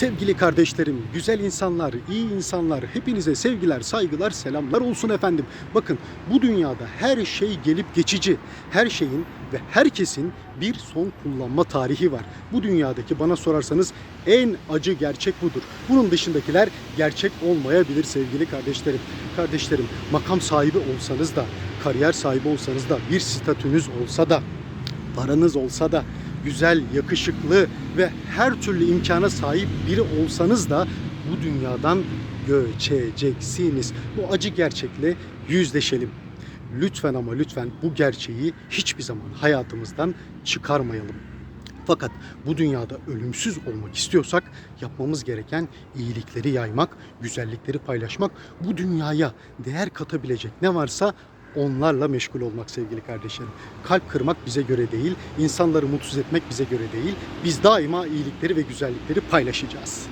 Sevgili kardeşlerim, güzel insanlar, iyi insanlar, hepinize sevgiler, saygılar, selamlar olsun efendim. Bakın bu dünyada her şey gelip geçici. Her şeyin ve herkesin bir son kullanma tarihi var. Bu dünyadaki bana sorarsanız en acı gerçek budur. Bunun dışındakiler gerçek olmayabilir sevgili kardeşlerim. Kardeşlerim, makam sahibi olsanız da, kariyer sahibi olsanız da, bir statünüz olsa da, paranız olsa da, güzel, yakışıklı ve her türlü imkana sahip biri olsanız da bu dünyadan göçeceksiniz. Bu acı gerçekle yüzleşelim. Lütfen ama lütfen bu gerçeği hiçbir zaman hayatımızdan çıkarmayalım. Fakat bu dünyada ölümsüz olmak istiyorsak yapmamız gereken iyilikleri yaymak, güzellikleri paylaşmak, bu dünyaya değer katabilecek ne varsa onlarla meşgul olmak sevgili kardeşlerim. Kalp kırmak bize göre değil, insanları mutsuz etmek bize göre değil. Biz daima iyilikleri ve güzellikleri paylaşacağız.